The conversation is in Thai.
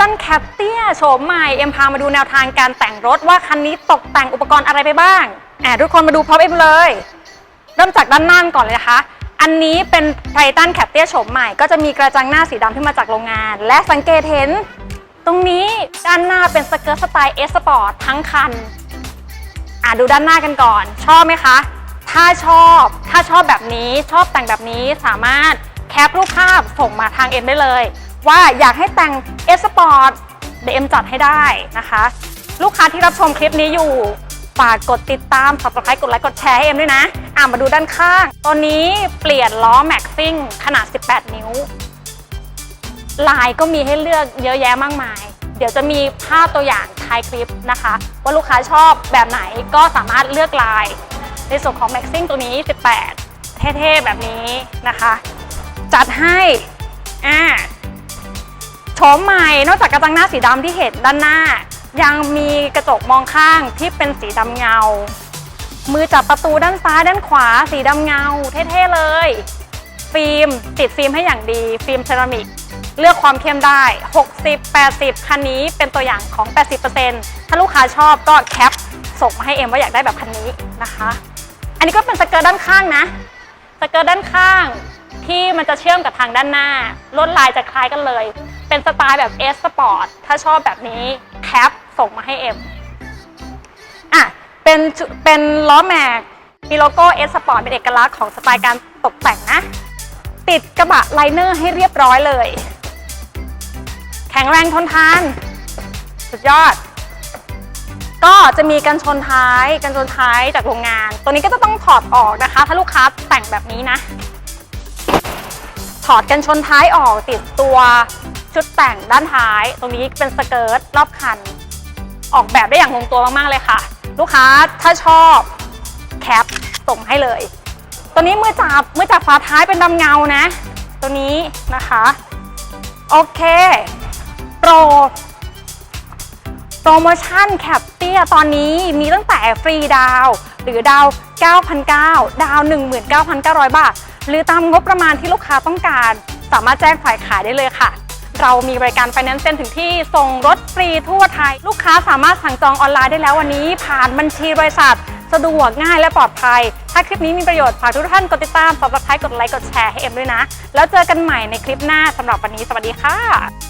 ตันแคปเตียโฉมใหม่ เอ็มพามาดูแนวทางการแต่งรถว่าคันนี้ตกแต่งอุปกรณ์อะไรไปบ้างอ่าทุกคนมาดูพร้อมเอ็มเลย เริ่มจากด้านหน้าก่อนเลยนะคะ อันนี้เป็นไททันแคปเตียโฉมใหม่ ก็จะมีกระจังหน้าสีดำที่มาจากโรงงาน และสังเกตเห็น ตรงนี้ด้านหน้าเป็นสเกิร์ตสไตล์เอสปอร์ตทั้งคันอะดูด้านหน้ากันก่อน ชอบไหมคะ ถ้าชอบ ถ้าชอบแบบนี้ชอบแต่งแบบนี้สามารถแคปรูปภาพส่งมาทางเอ็มได้เลย ว่าอยากให้แต่งเอสปอร์ตเดมจัดให้ได้นะคะ ลูกค้าที่รับชมคลิปนี้อยู่ฝากกดติดตาม subscribe กดไลค์กดแชร์ให้เอ็มด้วยนะ อะมาดูด้านข้าง ตัวนี้เปลี่ยนล้อแม็กซิ่งขนาด 18 นิ้ว ลายก็มีให้เลือกเยอะแยะมากมาย เดี๋ยวจะมีภาพตัวอย่างท้ายคลิปนะคะ ว่าลูกค้าชอบแบบไหนก็สามารถเลือกลาย ในส่วนของ Maxing ตัวนี้ 18 เท่ๆ แบบนี้นะคะ จัดให้ โฉมใหม่ นอกจากกระจังหน้าสีดำที่เห็นด้านหน้า ยังมีกระจกมองข้างที่เป็นสีดำเงา มือจับประตูด้านซ้ายด้านขวา สีดำเงา เท่ๆเลย ฟิล์มติดฟิล์มให้อย่างดี ฟิล์มเซรามิก เลือกความเข้มได้ 60 80 คันนี้เป็นตัวอย่างของ 80%ถ้าลูกค้าชอบก็แคปส่งมาให้เอ็มว่าอยากได้แบบคันนี้นะคะ อันนี้ก็เป็นสเกิร์ตด้านข้างนะ สเกิร์ตด้านข้างที่มันจะเชื่อมกับทางด้านหน้าลวดลายจะคล้ายกันเลย เป็นสไตล์แบบเอสสปอร์ตถ้าชอบแบบนี้แคปส่งมาให้เอ็มอะเป็นเป็นล้อแม็กมีโลโก้เอสสปอร์ตเป็นเอกลักษณ์ของสไตล์การตกแต่งนะ ติดกระบะไลเนอร์ให้เรียบร้อยเลย แข็งแรงทนทาน สุดยอด ก็จะมีกันชนท้ายกันชนท้ายจากโรงงาน ตัวนี้ก็จะต้องถอดออกนะคะ ถ้าลูกค้าแต่งแบบนี้นะ ถอดกันชนท้ายออกติดตัว ชุดแต่งด้านท้าย ตรงนี้เป็นสเกิร์ตรอบคัน ออกแบบได้อย่างลงตัวมาก ๆ เลยค่ะ ลูกค้าถ้าชอบแคปส่งให้เลย ตัวนี้มือจับมือจับฝาท้ายเป็นดำเงานะ ตัวนี้นะคะ โอเคโปรโปรโมชั่นแคปเตี้ยตอนนี้มีตั้งแต่ฟรีดาว หรือดาวน์9,900 ดาวน์19,900 บาท หรือตามงบประมาณที่ลูกค้าต้องการ สามารถแจ้งฝ่ายขายได้เลยค่ะ เรามีบริการไฟแนนซ์เซ็นถึงที่ส่งรถฟรีทั่วไทย ลูกค้าสามารถสั่งจองออนไลน์ได้แล้ววันนี้ ผ่านบัญชีบริษัท สะดวกง่ายและปลอดภัย ถ้าคลิปนี้มีประโยชน์ฝากทุกท่านกดติดตาม subscribe กดไลค์กดแชร์ให้เอ็มด้วยนะ แล้วเจอกันใหม่ในคลิปหน้าสำหรับวันนี้สวัสดีค่ะ